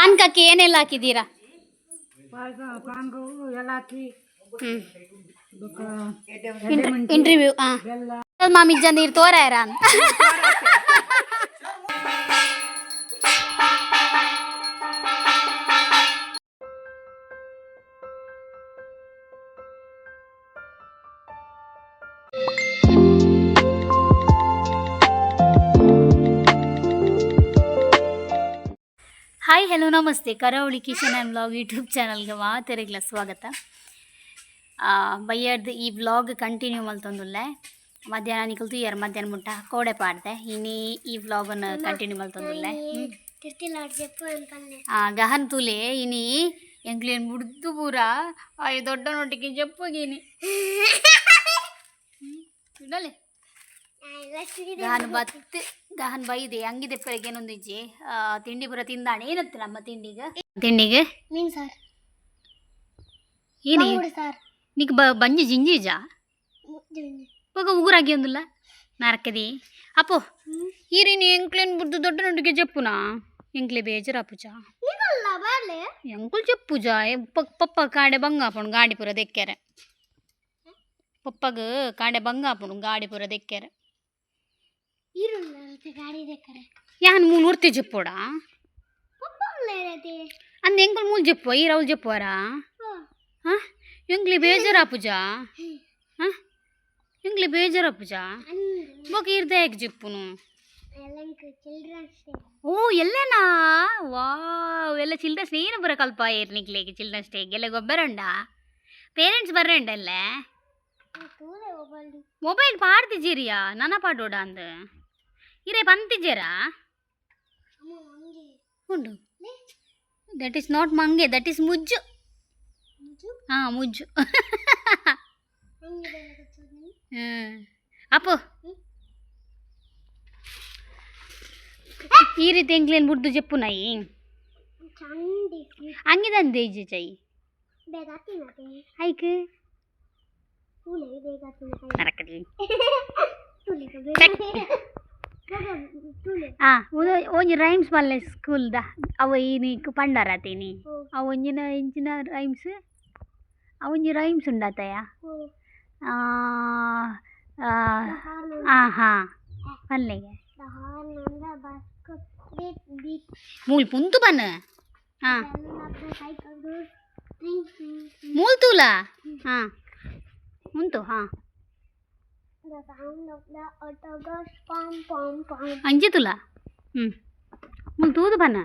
ಪಾನ್ಕಕ್ಕೆ ಏನೆಲ್ಲ ಹಾಕಿದ್ದೀರಾ? ಇಂಟರ್ವ್ಯೂ ಹಾ ಬೆಲ್ಲ. ಮಾಮಿ ಜನ ನೀರು ತೋರಾಯರ ಅಂತ ಹಲೋ ನಮಸ್ತೆ. ಕರಾವಳಿ ಕಿಚನ್ ಆ್ಯಂಡ್ ಬ್ಲಾಗ್ ಯೂಟ್ಯೂಬ್ ಚಾನಲ್ಗೆ ಮಾತೆರೆಗ್ಲ ಸ್ವಾಗತ. ಆ, ಬಯ್ಯಡ್ದು ಈ ವ್ಲಾಗ್ ಕಂಟಿನ್ಯೂ ಮಲ್ತೊಂದುಲ್ಲೆ ಮಧ್ಯಾಹ್ನ ನಿಕಲ್ತು ಯಾರು ಮಧ್ಯಾಹ್ನ ಮುಟ್ಟ ಕೋಡೆ ಪಾಡ್ದೆ. ಇನ್ನಿ ಈ ವ್ಲಾಗನ್ನು ಕಂಟಿನ್ಯೂ ಮಲ್ತೊಂದುಲ್ಲೆ ಆ, ಗಹನ್ ತುಲೆ ಇನಿ ಎಂಕ್ಲೇನ್ ಮುಡ್ದು ಪೂರ ಅಯ್ಯ ದೊಡ್ಡ ನೋಟಿಗೆ ಜಪ್ಪಗೀನಿ ಇಡಲೆ. ಗಹನ್ ಬತ್ತು. ದಹನ್ ಬೈದೆ ಹಂಗಿದೆ ಬೆಳಗ್ಗೆ ಏನೊಂದಿಜ್ಜಿ ತಿಂಡಿ ಬರ ತಿಂದಾಣೆ ಏನತ್ತಲ್ಲ ನಮ್ಮ ತಿಂಡಿಗ ತಿಂಡಿಗೆ ಮೀನ್ ಸಾರ್ ಏನು ಸಾರ್ నీకు బంజి జింజీజా ఒక ఊరాగేందులా నరకది అపో ఈరి నీ ఎంకులేని బుద్ధి దొడ్డ నుండికి చెప్పునా ಪಪ್ಪ బేజరాపుచా ಬಂಗ చెప్పుజా ಗಾಡಿ కాడే బంగాపుడు ಪಪ್ಪಗ దెక్కారు ಬಂಗ కాడే ಗಾಡಿ గాడిపుర దెక్కారు ಯಾನ್ ಮೂನ್ ಊರ್ತಿ ಜಪ್ಪೋಡ ಅಂದ ಎಂಗಲ್ ಮೂಲ್ ಜಪ್ಪು ಈ ರೌಲ್ ಜಪ್ಪುವರ ಹಾ ಎಂಗ್ಲಿ ಬೇಜಾರ ಪೂಜಾ ಹಾ ಎಂಗ್ಲಿ ಬೇಜಾರ ಪೂಜಾ ಬೋಕ ಇರ್ದ ಯಾಕೆ ಜಪ್ಪುನು ಓ ಎಲ್ಲನಾ ವಾವ್ ಎಲ್ಲ ಚಿಲ್ಡ್ರನ್ಸ್ ಏನು ಬರ ಕಲ್ಪ ಏರ್ನಿಕ್ಲಿಗೆ ಚಿಲ್ಡ್ರನ್ಸ್ ಡೇಗೆ ಎಲ್ಲ ಗೊಬ್ಬರ ಉಂಡಾ ಪೇರೆಂಟ್ಸ್ ಬರ್ರಂಡಲ್ಲ ಮೊಬೈಲ್ ಪಾಡ್ತಿದ್ದೀರಿಯಾ ನನ್ನ ಪಾಡೋಡ ಅಂದ ಇರೇ ಪಂತಿದ್ದೀರಾ ಅಮ್ಮ ಹಂಗೆ ಉಂಡು that is not ಮಂಗೆ that is Mujju ಮುಜು ಹಾಂ ಮುಜ್ಜು ಹಂಗಿದೆ ಗೊತ್ತು ಹ್ಮ್. ಅಪ್ಪು ಈ ರೀತಿ ಎಂಕ್ಲೇನು ಬುಡ್ದು ಜಪ್ಪು ನಾಯಿ ಚಂಡಿ ಹಂಗಿದಂದೆ ಇಜ್ಜಿ ಚೈ ಬೇಗ ನತೆ ಆ ಒಂಜಿ ರೈಮ್ಸ್ ಮಲ್ಲೆ ಸ್ಕೂಲ್ದ ಅವ ಪಂಡಾರ ಪಂಡರ ತೀನಿ ಓ ಅವ ಒಂಜಿನ ಇಂಚಿನ ರೈಮ್ಸ್ ಅವ ಒಂಜಿ ರೈಮ್ಸ್ ಉಂಡತಯ ಆ ಹಾ. ಬೀಟ್ ಮೂಲ್ ಪುಂತು ಬನ್? ಹಾ. ಮೂಲ್ ತೂಲ? ಹಾ. ಉಂಟು ಹಾ. The sound of the auto pom pom pom. ಅಂಜಿ ತುಲ ಹ್ಞೂ ತೂದು ಬನ್ನ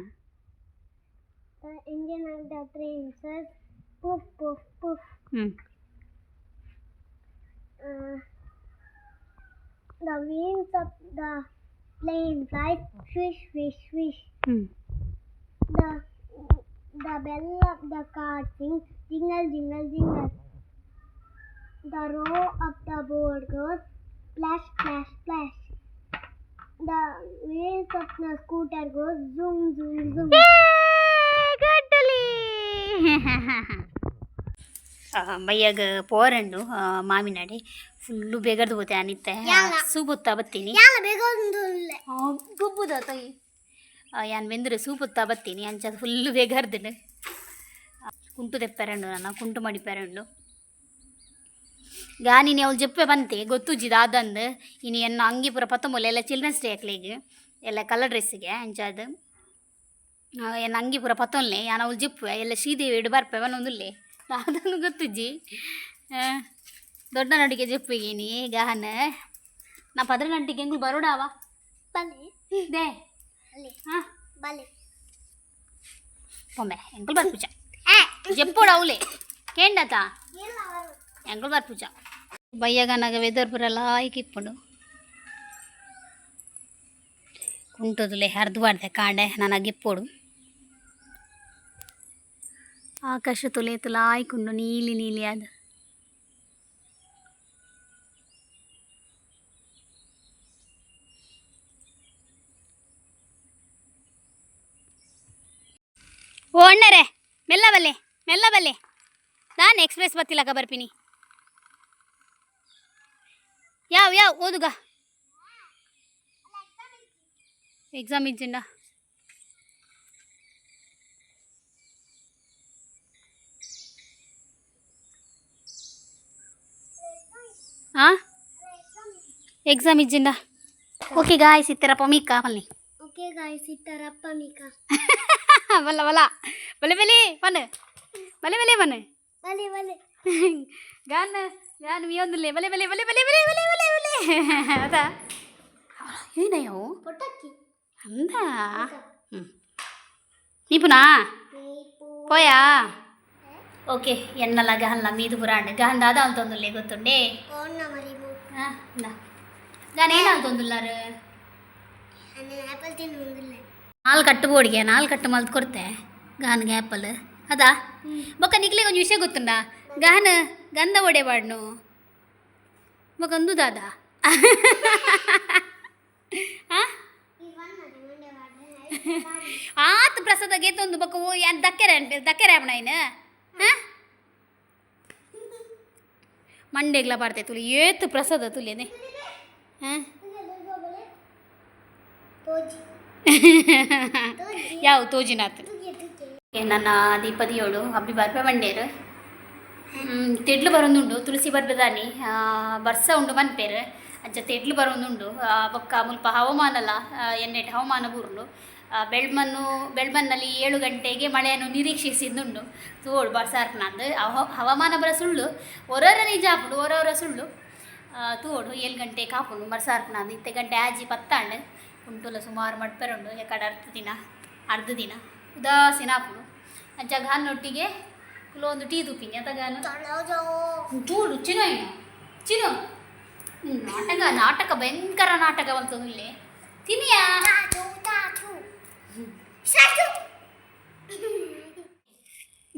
The engine of the train says poof poof poof. ಹ್ಞೂ Uh, the wings of the plane fly swish swish swish. ಹ್ಞೂ The the bell of the car sings jingle jingle jingle. The row of the board goes splash splash splash. The wheels of the scooter goes zoom zoom zoom. Yay! ಬಯ್ಯಾಗ ಪೋರಂಡು ಮಾಮಿನಾಡಿ full ಬೇಗರ್ದು ಹೋತೆ ಅನಿತ್ತೆ. ಸೂಪುತ್ತಾ ಬತ್ತೀನಿ. ಗುಬ್ಬುದ ತಾಯಿ? ಯಾನ್ ಬೆಂದ್ರೆ ಸೂಪುತ್ತಾ ಬತ್ತೀನಿ. ಅಂಚದು ಫುಲ್ಲು ಬೇಗರ್ದಿಲ್ಲ. ಕುಂಟು ತೆಪ್ಪೆರಂಡು ನಾನು ಕುಂಟು ಈಗ ನೀನು ಅವಳು ಜಪ್ಪೆ ಬಂತೆ ಗೊತ್ತುಜ್ಜಿ ದಾದಂದು ಇನ್ನು ಎನ್ನ ಅಂಗಿ ಪೂರ ಪತ್ತೊಂಬಲ್ಲ ಎಲ್ಲ ಚಿಲ್ಡ್ರನ್ಸ್ ಡೇ ಹಾಕ್ಲಿಗೆ ಎಲ್ಲ ಕಲರ್ ಡ್ರೆಸ್ಸಿಗೆ ಅಂಚಾದು ಎನ್ನ ಅಂಗಿ ಪೂರ ಪತ್ತೊಂದ್ಲೆ ಯಾನು ಅವಳು ಜಿಪ್ಪು ಎಲ್ಲ ಶ್ರೀದೇವಿ ಇಡು ಬರ್ಪೆ ಒಂದೊಂದುಲ್ಲೆ ದಾದಂದು ಗೊತ್ತುಜ್ಜಿ ದೊಡ್ಡ ನಡಿಗೆ ಜಪ್ಪಿಗೆ ನೀ ಗಹನ ನಾ ಪದ್ರ ನಂಟಿಗೆ ಹೆಂಗ್ ಬರೋಡಾವ ದೇ பொம்மை எங்கள் பார்த்து பிடிச்சேன் எப்போட அவளே கேண்டாத்தா ಮಂಗಳವಾರ ಪೂಜ. ಬಯ್ಯಾಗ ನಾಗ ವೆದರ್ ಬರಲ್ಲ ಇಕ್ಕಿಪ್ಪುಂಡು ಕುಂಟದಲೆ ಹರಿದು ಬಾಡ್ದೆ ಕಾಂಡೆ ನನಗಿಪ್ಪೋಡು ಆಕಾಶ ತುಲೆ ತುಲಾಯ್ಕೊಂಡು ನೀಲಿ ನೀಲಿ ಆದ ಓಣ್ಣರೆ ಮೆಲ್ಲ ಬಲ್ಲೆ ಮೆಲ್ಲ ಬಲ್ಲೆ ನಾನು ಎಕ್ಸ್ಪ್ರೆಸ್ ಬತ್ತಿಲ್ಲಕ ಬರ್ತೀನಿ या याव ओदुगा. एग्ज़ाम इच्चिंडा हाँ? एग्ज़ाम इच्चिंडा ओके गाइस इतरा पमी कावलि ओके गाइस इतरा पमी का वला वला वले वले बने वले वले बने वले वले गाना. ನಾನು ಇಯೊಂದಿಲ್ಲ ಬಲೆ ಬಲೆ ಬಲೆ ಬಲೆ ಬಲೆ ಬಲೆ ಬಲೆ ಬಲೆ ಅದಾ ಏನಯ್ಯೋ పొట్టకి అందా நீப்புனா పోయా ఓకే ఎన్నల గహన్ల మీదు బురాండి గహన్ దాదా అంతుందిలే గొత్తుండే పోన్న మరి గనేన అంతుందిల్లారు நாலு கட்டு போடிக்க நாலு கட்டு மலத்து கொடுத்தேன் கானுக்கு ஆப்பிள் அதா ஒக்க நிக்கலே கொஞ்சம் விஷயம் ಗೊತ್ತುಂಡಾ ಗಹನ ಗಂಧ ಒಡೆವಾಡ್ನು ಮಗಂದು ದಾದ. ಆತ ಪ್ರಸಾದ ಗೇತೊಂದು ಬಕ್ಕ ಓ ಯಾನ್ ದಕ್ಕೆರೆ ದಕ್ಕೆರೆ ಅವಣ ಮಂಡೆಗ್ಲ ಬಾಡ್ತೆ ತುಲಿ, ಏತು ಪ್ರಸಾದ ತುಲಿಯನೆ ಹಾಂ ಯಾವ ತೋಜಿನಾಥ? ನನ್ನ ದೀಪದಿಯೋಳು ಅಬ್ಬಿ ಬರ್ಬೆ ಮಂಡೇರು ತೆಡ್ಲು ಬರೊಂದುಂಡು, ತುಳಸಿ ಬರ್ಬದಾನಿ ಬರ್ಸ ಉಂಡು ಮನ್ಪೇರು ಅಂಚ ತೆಡ್ಲು ಬರೊಂದುಂಡು ಬೊಕ್ಕ ಮುಲ್ಪ ಹವಾಮಾನಲ ಎನ್ನೆಟ್ ಹವಾಮಾನ ಬೂರ್ಲು. ಬೆಳ್ಮನ್ನು ಬೆಳ್ಮನ್ನಲ್ಲಿ ಏಳು ಗಂಟೆಗೆ ಮಳೆಯನ್ನು ನಿರೀಕ್ಷಿಸಿದ್ದುಂಡು. ತೋಡು ಬರ್ಸಾರ್ಪನಂದು ನಂದು. ಹವಾಮಾನ ಬರ ಸುಳ್ಳು ಹೊರವರ ನಿಜ ಆಪುಡು ಹೊರವರ ಸುಳ್ಳು ತೋಡು ಏಳು ಗಂಟೆ ಕಾಪುಂಡು ಬರ್ಸಾರ್ಪನಂದು ಇತ್ತೆ ಗಂಟೆ ಆಜಿ ಪತ್ತಾಂಡು. ಉಂಟುಲ ಸುಮಾರು ಮಡ್ಪೆರುಂಡು. ಎಕಡೆ ಅರ್ಧ ದಿನ ಅರ್ಧ ದಿನ. ಉದಾಸೀನ ಆಪುಡು. ಅಂಚ लो ಒಂದು ಟೀ ದುಪಿನಿ ಜೋ ಟೂ ರುಚಿನ ಚಿನು ನಾಟಕ ನಾಟಕ ಭಯಂಕರ ನಾಟಕ ಬಂತು ಇಲ್ಲಿ. ತಿನಿಯಾ?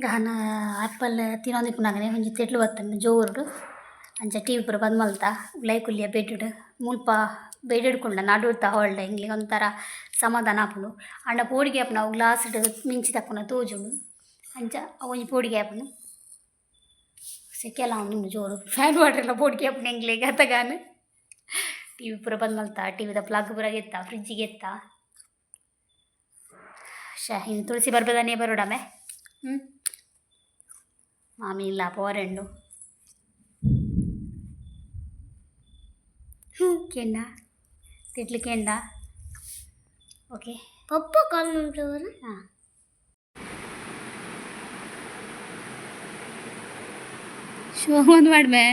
ಗಾನ ಆಪಲ್ ತಿನ್ನೋದಕ್ಕೆ ನಾಗನೇ ಹೊಂಜಿ ತೆಟ್ಲು ಬರ್ತಂಗೆ ಜೋರ್ಡು. ಅಂಚ ಟಿ ಇಬ್ಬರು ಬಂದು ಮಲ್ತ. ಉಳ್ಳಾಯಿ ಕುಲ್ಯ ಬೆಡ್ಡು ಮುಲ್ಪ ಬೆಡ್ ಹಿಡ್ಕೊಂಡ ನಡುಡ್ತಾ ಹೊಳ್ಳೆ. ಹಿಂಗೆ ಒಂಥರ ಸಮಾಧಾನ ಆಪುಂಡು. ಅಣ್ಣ ಪೋಡಿಗೆ ಅಪ್ಪ ನಾವು ಗ್ಲಾಸ್ ಇಟ್ಟು ಮಿಂಚಿ ತಕ್ಕೊಂಡು ತೋಜುಂಡು. ಅಂಚ ಒಂಜಿ ಪೋಡಿಗೆ ಆಪುನು ಸೆಕೆಲ್ಲ ಅವನು ಜೋರು ಫ್ಯಾನ್ ವಾಟ್ರೆಲ್ಲ ಪೋಡಿಗೆ ಆಪುನು ಹೆಂಗ್ಲೇಗ ಅತಗಾನ ಟಿ ವಿ ಪೂರ ಬಂದು ಮಲ್ತಾ ಟಿ ವಿದ ಪ್ಲಗ್ ಪೂರ ಗೆತ್ತ ಫ್ರಿಜ್ಜಿಗೆ ಎತ್ತ ಶಾ ಇನ್ನು ತುಳಸಿ ಬರ್ಬೇಕನೇ ಬರೋಡಮೆ ಹ್ಞೂ ಮಾಮಿ ಇಲ್ಲ ಪೋರೆಂಡು ಹ್ಞೂ ಕೆಂಡ. ತಿಟ್ಲು ಕೆಂಡ. ಓಕೆ ಪಪ್ಪ ಕಾಲ್ ಮಾಡ್ರು ಹಾಂ. ಶೋಭನ್ ಮಾಡ್ಬೆ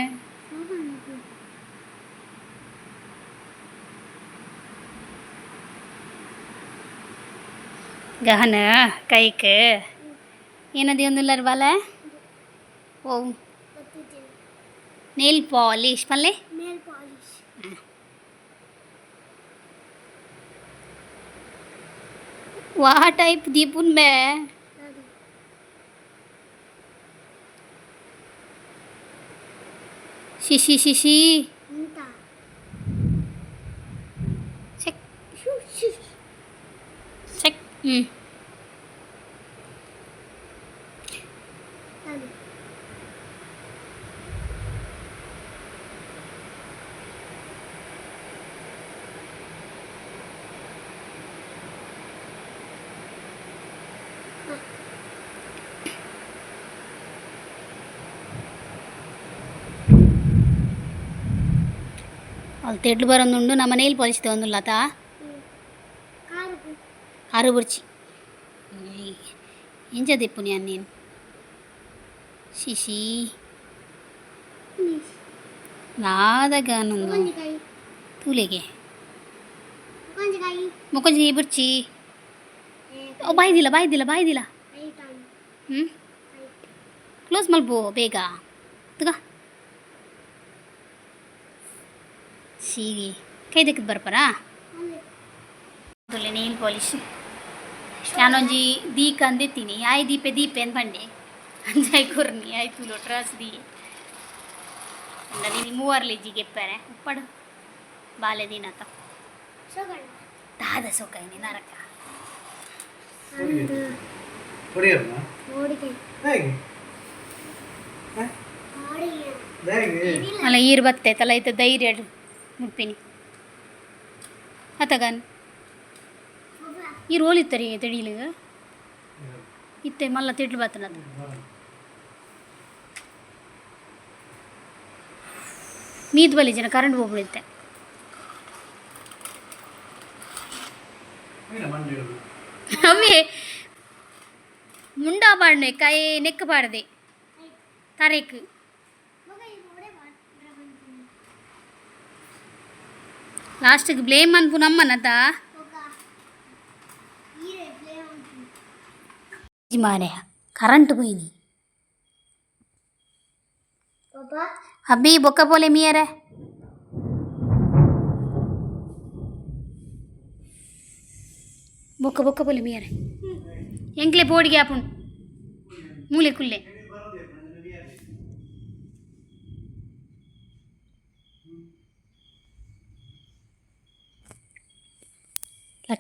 ಗಹನ ಕೈಕ್ ಏನದಿ ಒಂದಿಲ್ಲರ ಬಾಲ ಓ ನೇಲ್ ಪಾಲಿಶ್ ಪಲ್ಲೆ ನೇಲ್ ಪಾಲಿಶ್ ವಾಹ ಟೈಪ್ ದೀಪುನ್ ಬೇ 嘻嘻嘻嘻。嗯。తెడ్లు బరం ఉండు ಮನೇಲಿ ಪೊಲಿಸಿದೆ ಒಂದು ఉంది లత. ಬುರ್ಚಿ ఏం చదివిపోని అని నేను? శిశి. రాదగాను తూలేగే మొక్క చేయిపుర్చి ఓ బాయ్ దిలా బాయ్ దిలా బాయ్ దిలా క్లోజ్ మల్పో బేగా. ಸೀಗಿ ಕೈ ದಿಕ್ಕಿದ್ ಬರ್ಪರಾ? ಅದರಲ್ಲಿ ನೀಲ್ ಪಾಲಿಶ್ ನಾನೊಂಜಿ ದೀಕ ಅಂದಿತ್ತೀನಿ ಆಯ್ ದೀಪೆ ದೀಪೆ ಅಂತ ಬಂಡೆ ಅಂಜಾಯ್ ಕೊರ್ನಿ. ಆಯ್ತು ಲೊಟ್ರಾಸ್ ದೀ. ಅಂದಲ್ಲಿ ಮೂವರ್ಲಿ ಜಿಗೆಪ್ಪಾರೆ ಉಪ್ಪಡ. ಬಾಲೆ ದಿನಾತ ದಾದ ಸೊಕಾಯಿನಿ ನರಕ. ಅಲ್ಲ ಈರ್ ಬತ್ತೆ. ತಲ ಇತ್ತು ಧೈರ್ಯ ಮುಪ್ಪಿನಿ ಈ ರೋಲ್ ಇತ್ತರಿ ತೆಡೀಲಿಗ ಇತ್ತೆ ಮಲ್ಲ ತಿಡ್ಲು ಬತ್ತನದು ಮೀದ್ ಬಲಿ ಜನ ಕರೆಂಟ್ ಹೋಗ್ಬಿಡುತ್ತೆ. ಅಮ್ಮಿ ಮುಂಡಾ ಬಾಡ್ನೆ ಕೈ ನೆಕ್ ಬಾಡ್ದೆ ತರೇಕ್. ಲಾಸ್ಟಿಗೆ బ్లేమ్ ಅನ್ಪು ನಮ್ಮನತ మానే కరెంటు పోయింది అబ్బి బొక్క పోలే మీరే బొక్క బొక్క పోలే మీరే ఎంకలే పోడి గ్యాపున్ మూలెకుల్లే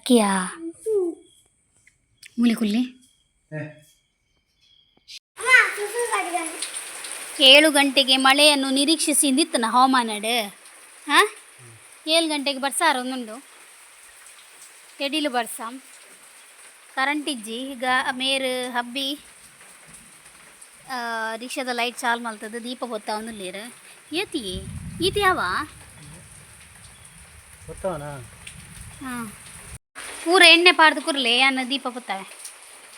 ಲಕ್ಕಿಯಾ ಮೂಲೆ ಕುಲ್ಲೆ. ಏಳು ಗಂಟೆಗೆ ಮಳೆಯನ್ನು ನಿರೀಕ್ಷಿಸಿ ನಿತ್ತನ ಹವಾಮಾನಡ್ ಹಾಂ? ಏಳು ಗಂಟೆಗೆ ಬರ್ಸಾರ ಒಂದುಂಡು ತೆಡಿಲು ಬರ್ಸಾಂ? ಕರೆಂಟ್ ಇಜ್ಜಿ? ಈಗ ಮೇರ್ ಹಬ್ಬಿ ರಿಕ್ಷಾದ ಲೈಟ್ ಚಾಲ್ ಮಲ್ತದ ದೀಪ ಹೊತ್ತ ಲೇರ್ ಏತಿ ಈತಿ ಯಾವ? ಹಾಂ. ಪೂರ ಎಣ್ಣೆ ಪಾಡ್ದು ಕುರ್ಲೆ ಅನ್ನ ದೀಪ ಹೊತ್ತವೆ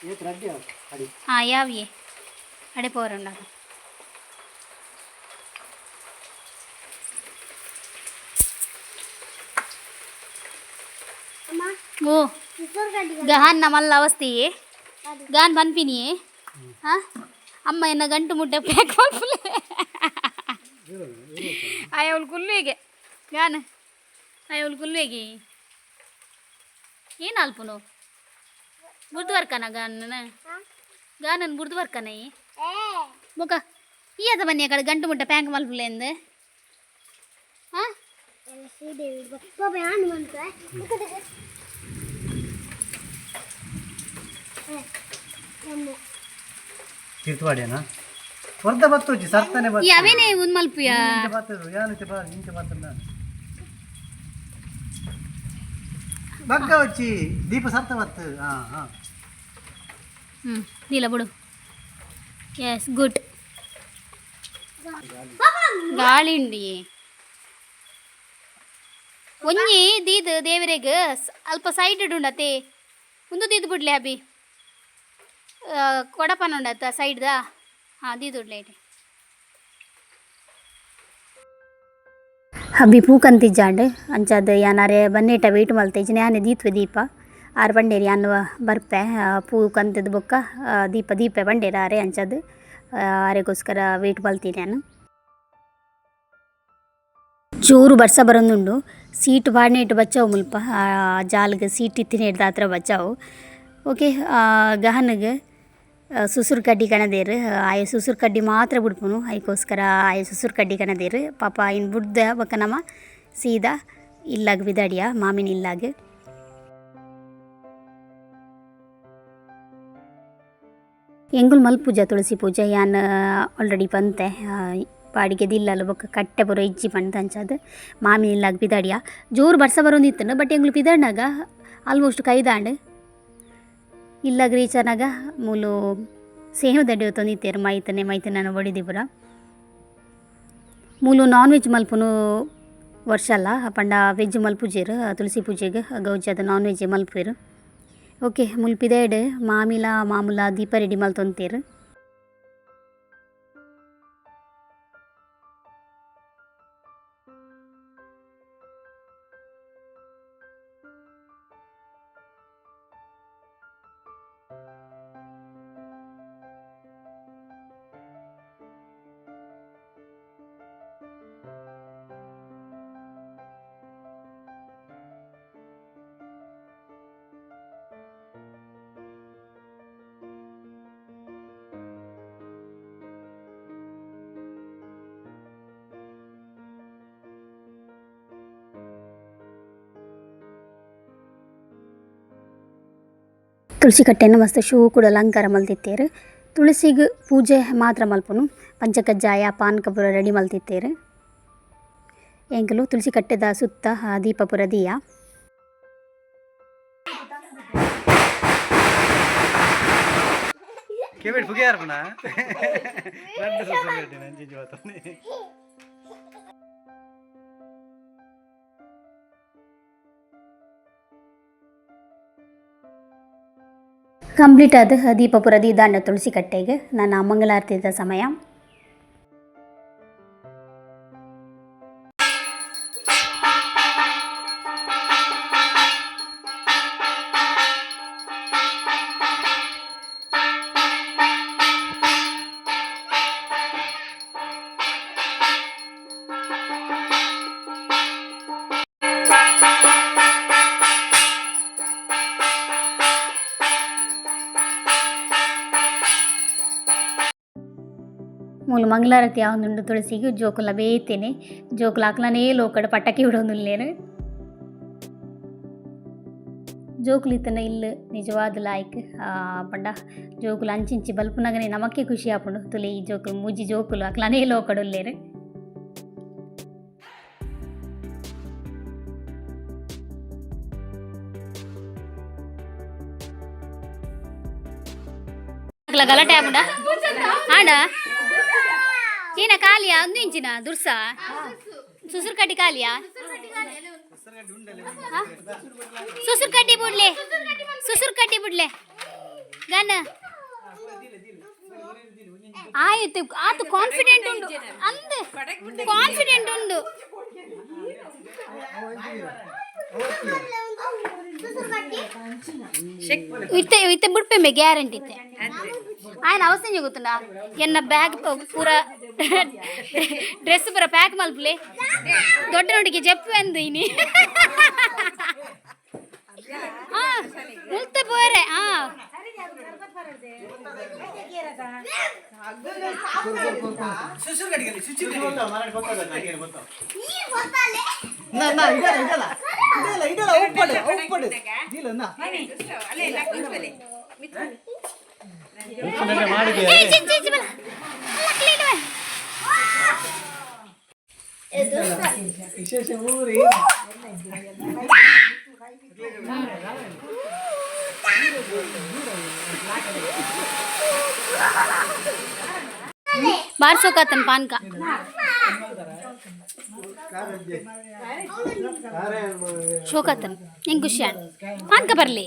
ಏತ್ ರಡ್ಡಿ ಅಡಿ. ಹಾಂ ಯಾವಿಯೇ ಅಡೆ ಪೋರಂಡಾಗ Amma, ಓ susu kadigan. ಗಹಾನ್ ನಮ್ಮಲ್ಲ ಅವಸ್ಥೆ ಗಾನ್ ಬನ್ಪಿನಿ ಹಾ? ಅಮ್ಮ ಎನ್ನ ಗಂಟು ಮುಟ್ಟೆ ಪ್ಯಾಕ್ ಮಾಡ್ಫುಲೆ ಅಯ್ಯವಳು ಕುಲ್ವೇಗೆ ಗಾನ್ ಅಯ್ಯವಳು ಕುಲ್ವೇಗೆ ಏನು ಅಲ್ಪನು? ಬುರ್ದುವರ್ಕನ ಗಾನನ? ಗಾನನ್ ಬುರ್ದುವರ್ಕನ Eh, ಬೊಕ ಈ ಅದ ಬನ್ನಿ ಅಕಡೆ ಗಂಟು ಮುಟ್ಟ ಪ್ಯಾಂಕ್ ಮಲ್ಪುಲೆ ಎಂದು ಹಾಂ ತೀರ್ಥವಾಡಿಯನಾ? ಹೊರ್ದ ಬತ್ತೋಜಿ ಸರ್ತಾನೆ ಈ ಯಾವೇನೇ ಒಂದು ಮಲ್ಪುಯ? ಇಂಚೆ ಬರ್ತದು ಯಾನಂಚೆ ಬಾ ಬರ್ತದ? ಬಗ್ಗ వచ్చి ದೀಪ ಸರ್ತ ಬತ್ತು ಹಾ ಹಾ ಹ್ಞೂ ಇಲ್ಲ ಬಿಡು ಎಸ್ ಗುಡ್ ಗಾಳಿ ಉಂಡಿ ಒಂಜಿ ದೀದ್ ದೇವರೆಗ್ ಸ್- ಅಲ್ಪ ಸೈಡ್ ಉಂಡತೆ ಒಂದು ದೀದ್ ಬಿಡ್ಲೆ ಅಬಿ ಕೊಡಪನ ಉಂಡತ್ತ ಸೈಡ್ದ ಹಾಂ ದೀದ್ ಉಡ್ಲೆ ಇಡಿ ಹಬ್ಬಿ ಪೂಕಂತಿಜ್ಜಾಂಡ್, ಅಂಚಾದ ಯಾನಾರೆ वेट ವೆಯ್ಟ್ ಮಲ್ತೇಜ್ ಯಾನೆ ದೀತ್ವೆ ದೀಪ. ಆರು ಬಂಡೇರಿ ಅನ್ನ ಬರ್ಪೆ ಪೂ ಬೊಕ್ಕ ದೀಪ ದೀಪೆ ಬಂಡೇರ ಆರೆ ಅಂಚದು ಆರೆಗೋಸ್ಕರ ವೆಯ್ಟ್ ಮಲ್ತೀನಿ ನಾನು ಚೂರು ಬರ್ಸ ಬರೋದುಂಡು, ಸೀಟ್ ಬಾಡ್ನೇಟ್ ಬಚ್ಚಾವು ಮುಲ್ಪ ಜಾಲ್ಗೆ ಸೀಟ್ ಇತ್ತಿನೇಡ್ದ ಹತ್ರ ಬಚ್ಚಾವು. ಓಕೆ ಗಹನ್ಗೆ ಸುಸುರು ಕಡ್ಡಿ ಕಣದೇರು ಆಯ ಸುಸುರು ಕಡ್ಡಿ ಮಾತ್ರ ಬಿಡ್ಪುನು. ಅದಕ್ಕೋಸ್ಕರ ಆಯ ಸುಸುರು ಕಡ್ಡಿ ಕಣದೇರು ಪಾಪ ಇನ್ನು ಬಿಡ್ದ ಬಕ್ಕ ನಮ್ಮ ಸೀದಾ ಇಲ್ಲಾಗ ಬಿದಾಡಿಯ, ಮಾಮಿನ ಇಲ್ಲಾಗ. ಎಂಗುಲ್ ಮಲ್ ಪೂಜೆ, ತುಳಸಿ ಪೂಜೆ ಯಾನ್ ಆಲ್ರೆಡಿ ಬಂತೆ. ಬಾಡಿಗೆ ದಿಲ್ಲಲ್ಲ ಬೊಕ್ಕ ಕಟ್ಟೆ ಬರೋ ಇಜ್ಜಿ ಪಂಡ ಅಂಚದು ಮಾಮಿ ಇಲ್ಲಾಗ ಬಿದಾಡಿಯ. ಜೋರು ಬರ್ಸ ಬರೋಂದಿತ್ತನು, ಬಟ್ ಎಂಗ್ಳು ಬಿದಾಡ್ನಾಗ ಆಲ್ಮೋಸ್ಟ್ ಕೈದಾಂಡ್. ಇಲ್ಲಾಗ ರೀಚರ್ನಾಗ ಮೂಲು ಸೇವ್ ದಡ್ಡಿ ತೊಂದಿತ್ತೇರು ಮೈತನೆ ನಾನು ಬಡಿದಿಬ್ಬರ ಮೂಲು ನಾನ್ ವೆಜ್ ಮಲ್ಪುನು ವರ್ಷ ಅಲ್ಲ, ಪಂಡ ವೆಜ್ ಮಲ್ಪುಜೇರು, ತುಳಸಿ ಪೂಜೆಗೆ ಗೌಜಾದ ನಾನ್ ವೆಜ್ ಮಲ್ಪೇರು ಓಕೆ ಮುಲ್ಪಿದೇಡ್ ಮಾಮಿಲ ಮಾಮೂಲ ದೀಪ ರೆಡಿ ಮಲ್ತೊಂತೀರು. ತುಳಸಿ ಕಟ್ಟೆಯನ್ನು ಮಸ್ತ್ ಶೂ ಕೂಡ ಅಲಂಕಾರ ಮಲ್ತಿತ್ತೇರು. ತುಳಸಿಗೆ ಪೂಜೆ ಮಾತ್ರ ಮಲ್ಪನು. ಪಂಚಕಜ್ಜಾಯ ಪಾನಕ ಪೂರ ರೆಡಿ ಮಲ್ತಿತ್ತೇರು. ಎಂಕಲು ತುಳಸಿ ಕಟ್ಟೆದ ಸುತ್ತ ಆ, ದೀಪ ಪುರ ದಿಯ ಕೇಬೇಡಿ ಕಂಪ್ಲೀಟ್ ಆದ ದೀಪಪುರ ದೀದಾಂಡ ತುಳಸಿ ಕಟ್ಟೆಗೆ ನನ್ನ ಮಂಗಳಾರತಿದ ಸಮಯ ಯಾವೊಂದುಂಡು ತುಳಸಿಗೆ ಜೋಕುಲ ಬೇತೇನೆ ಜೋಕುಲ ಅಕ್ಲನೇ ಲೋಕಡ್ ಪಟಾಕಿ ಬಿಡೋದಿಲ್ಲೇನು? ಜೋಕುಲು ಇತ್ತನ ಇಲ್ಲು, ನಿಜವಾದ ಲಾಯ್ಕ್. ಪಂಡ ಜೋಕುಲು ಅಂಚಿಂಚಿ ಬಲ್ಪುನಗನೆ ನಮಕ್ಕೆ ಖುಷಿ ಆಪುಂಡು. ತುಲೆ ಈ ಜೋಕುಲು ಮೂಜಿ ಜೋಕುಲು ಅಕ್ಲನೇ ಲೋಕಡ್ ಉಲ್ಲೇರು ಗಲಾಟೆ ಆಡ? ಏನ ಕಾಲಿಯ ಒಂದು ಇಂಚಿನ ದುರ್ಸ? ಸುಸುರ್ ಕಡ್ಡಿ ಖಾಲಿಯಾ ಸುಸುರ್ ಕಡ್ಡಿ ಬಿಡ್ಲಿ. ಸುಸುರ್ ಕಟ್ಟಿ ಬಿಡ್ಲೆ. ಗನ್ ಆಯ್ತು ಆತು ಕಾನ್ಫಿಡೆಂಟ್ ಉಂಟು ಅಂದು ಕಾನ್ಫಿಡೆಂಟ್ ಉಂಟು ಇತ್ತೆ ಇತ್ತೆ ಬಿಡ್ಪೇಮೆ ಗ್ಯಾರಂಟಿ ಇತ್ತೆ. ಆಯ್ನ ಅವಸ್ಥೆ ಗೊತ್ತುಂಡ ಎನ್ನ ಬ್ಯಾಗ್ ಪೂರ డ్రెస్ పూర ప్యాక్ మలుపులే దొడ్డ నోటికి చెప్పు ఎందు ఇని ಮುಲ್ತೆ ಪೋರೆ ಆ ವಿಶೇಷ ಊರಿ ಬಾರ್ಸೋಕತ್ತನ್ ಪಾನ್ಕ ಶೋಕತ್ತನ್ ಹೆಂಗ್ ಖುಷಿ ಆಡ್ ಪಾನ್ಕ ಬರ್ಲಿ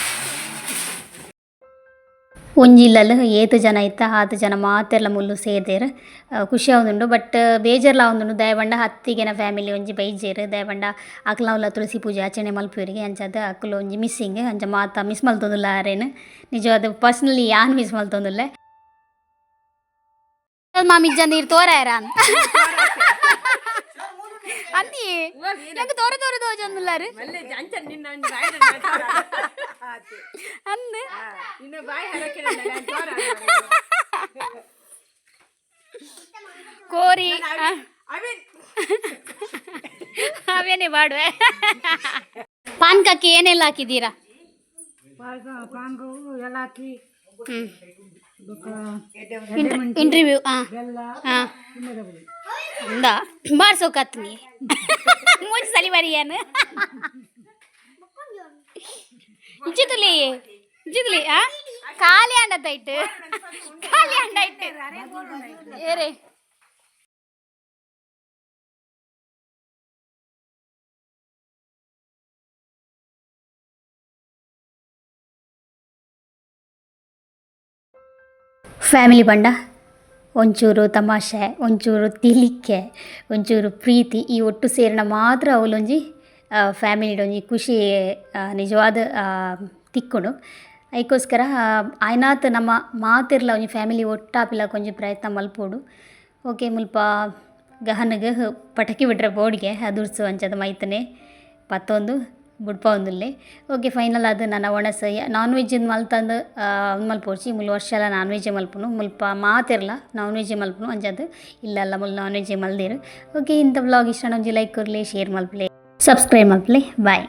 ಒಂಜಿಲ್ಲಲು ಏತು ಜನ ಇತ್ತ, ಆತ್ ಜನ ಮಾತೆರ್ಲ ಮುಲ್ಲು ಸೇರ್ದೇರು. ಖುಷಿ ಆವೊಂದುಂಡು ಬಟ್ ಬೇಜಾರ್ಲ ಆವೊಂದುಂಡು ದಯವಂಡ ಹತ್ತಿಗೆನ ಫ್ಯಾಮಿಲಿ ಒಂಜಿ ಬೈಜೇರು. ದಯಬಂಡ ಅಕ್ಲವುಲ ತುಳಸಿ ಪೂಜೆ ಆಚರಣೆ ಮಲ್ಪುವರಿಗೆ ಅಂಚಾದ ಅಕ್ಲು ಒಂಜಿ ಮಿಸ್ಸಿಂಗ್. ಅಂಚ ಮಾತ ಮಿಸ್ ಮಲ್ತೊಂದುಲ್ಲ ಆರೇನು. ನಿಜವಾದ ಪರ್ಸ್ನಲಿ ಯಾನ್ ಮಿಸ್ ಮಲ್ತೊಂದುಲ್ಲೆ. ಮಾಮಿ ಜನ ನೀರು ತೋರಾಯರ ಅಂತ. ಅಂದಿ ನಂಗೆ ತೋರ ತೋರ ತೋಜೊಂದುಲ್ಲಾರು ಅಂದ್. ಕೋರಿ ಅವೇನೆ ಮಾಡುವೆ. ಪಾನ್ಕಕ್ಕೆ ಏನೆಲ್ಲ ಹಾಕಿದ್ದೀರಾ? ಎಲ್ಲ ಹಾಕಿ. ಇಂಟರ್ವ್ಯೂ ಹಾಂ ಹಾಂ ಅಂದ ಬಾರ್ಸೋಕತ್ನಿ ಮೂಜಿ ಸಲಿ ಬರಿಯಾನು ಇಜ್ಜಿತುಲಿ ಇಜ್ಜಿತುಲಿ ಆ ಖಾಲಿ ಅಂಡತ್ತೈಟ್ ಖಾಲಿ ಅಂಡೈಟ್ ಏರೇ ಫ್ಯಾಮಿಲಿ ಬಂಡ ಒಂಚೂರು ತಮಾಷೆ, ಒಂಚೂರು ತಿಲಿಕೆ, ಒಂಚೂರು ಪ್ರೀತಿ, ಈ ಒಟ್ಟು ಸೇರಿನ ಮಾತ್ರ ಅವಲೊಂಜಿ ಫ್ಯಾಮಿಲಿಡ್ ಒಂಜಿ ಖುಷಿ ನಿಜವಾದ ತಿಕ್ಕುಂಡು ಅದಕ್ಕೋಸ್ಕರ ಆಯ್ನಾತ್ ನಮ್ಮ ಮಾತಿರ್ಲ ಒಂಜಿ ಫ್ಯಾಮಿಲಿ ಒಟ್ಟಾಪಿಲ ಕೊಂಚ ಪ್ರಯತ್ನ ಮಲ್ಪೋಡು. ಓಕೆ, ಮುಲ್ಪ ಗಹನಗೆ ಪಟಕಿ ಬಿಟ್ರೆ ಬೋಡಿಗೆ ಅದುರ್ಸು ಅಂಚದ ಮೈತನೆ. ಪತ್ತೊಂದು. ಬುಡ್ಪ ಒಂದುಲ್ಲೆ ಓಕೆ ಫೈನಲ್ ಅದು ನನ್ನ ಒಣಸ ನಾನ್ ವೆಜ್ ಮಲ್ತಂದು ಮಲ್ಪೋರ್ಚಿ ಮುಲ್ ವರ್ಷ ಎಲ್ಲ ನಾನ್ ವೆಜ್ ಮಲ್ಪುನು ಮುಲ್ಪ ಮಾತಿರಲ್ಲ ನಾನ್ ವೆಜ್ ಮಲ್ಪುನು ಅಂಚದು ಇಲ್ಲಲ್ಲ ಮುಲ್ ನಾನ್ ವೆಜ್ ಮಲ್ದಿರು ಓಕೆ ಇಂಥ ವ್ಲಾಗ್ ಇಷ್ಟ ಒಂಜಿ ಲೈಕ್ ಕೊರ್ಲಿ ಶೇರ್ ಮಲ್ಪಲೆ ಸಬ್ಸ್ಕ್ರೈಬ್ ಮಲ್ಪಲೆ ಬಾಯ್